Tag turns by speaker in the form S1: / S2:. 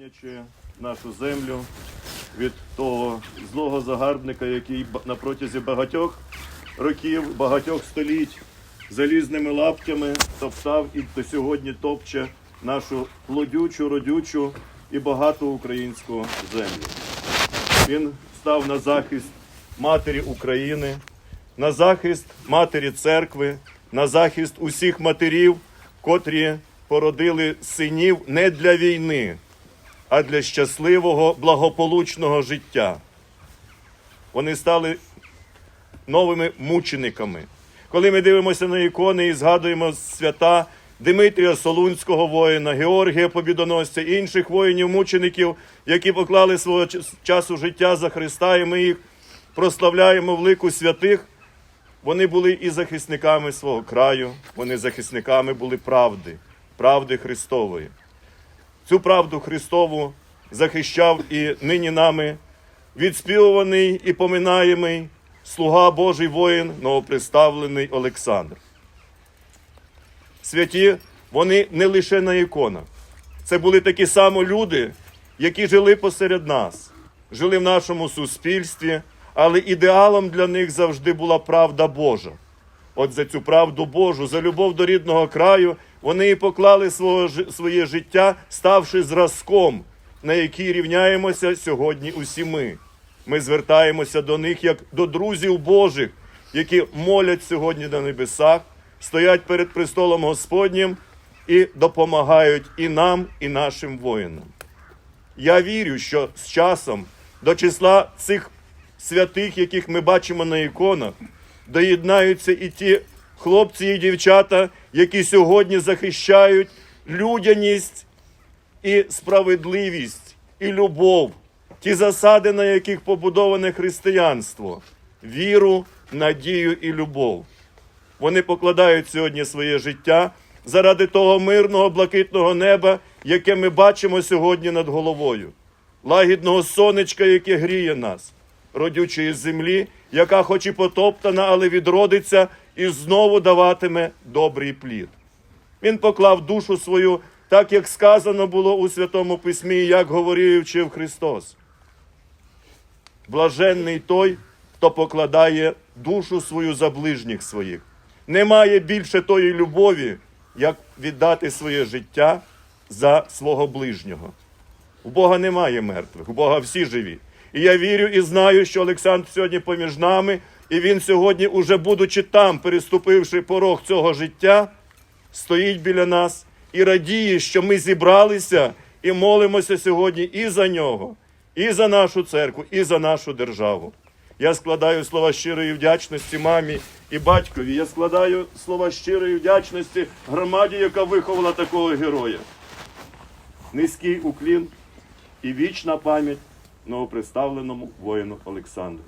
S1: боронячи нашу землю від того злого загарбника, який на протязі багатьох років, багатьох століть залізними лаптями топтав і до сьогодні топче нашу плодючу, родючу і багату українську землю. Він став на захист матері України, на захист матері церкви, на захист усіх матерів, котрі породили синів не для війни, а для щасливого, благополучного життя. Вони стали новими мучениками. Коли ми дивимося на ікони і згадуємо свята Димитрія Солунського воїна, Георгія Побідоносця, інших воїнів-мучеників, які поклали свого часу життя за Христа, і ми їх прославляємо в лику святих, вони були і захисниками свого краю, вони захисниками були правди, правди Христової. Цю правду Христову захищав і нині нами відспівуваний і поминаємий слуга Божий воїн, новоприставлений Олександр. Святі, вони не лише на іконах. Це були такі самі люди, які жили посеред нас, жили в нашому суспільстві, але ідеалом для них завжди була правда Божа. От за цю правду Божу, за любов до рідного краю, вони поклали свого, своє життя, ставши зразком, на який рівняємося сьогодні усі ми. Ми звертаємося до них як до друзів Божих, які молять сьогодні на небесах, стоять перед престолом Господнім і допомагають і нам, і нашим воїнам. Я вірю, що з часом до числа цих святих, яких ми бачимо на іконах, доєднаються і ті хлопці і дівчата, які сьогодні захищають людяність і справедливість, і любов, ті засади, на яких побудоване християнство, віру, надію і любов. Вони покладають сьогодні своє життя заради того мирного блакитного неба, яке ми бачимо сьогодні над головою, лагідного сонечка, яке гріє нас, родючої землі, яка хоч і потоптана, але відродиться і знову даватиме добрий плід. Він поклав душу свою, так як сказано було у Святому Письмі, як говорив вчив Христос. Блаженний той, хто покладає душу свою за ближніх своїх. Немає більше тої любові, як віддати своє життя за свого ближнього. У Бога немає мертвих, у Бога всі живі. І я вірю і знаю, що Олександр сьогодні поміж нами, і він сьогодні, уже будучи там, переступивши порог цього життя, стоїть біля нас і радіє, що ми зібралися і молимося сьогодні і за нього, і за нашу церкву, і за нашу державу. Я складаю слова щирої вдячності мамі і батькові. Я складаю слова щирої вдячності громаді, яка виховала такого героя. Низький уклін і вічна пам'ять новоприставленому воїну Олександру.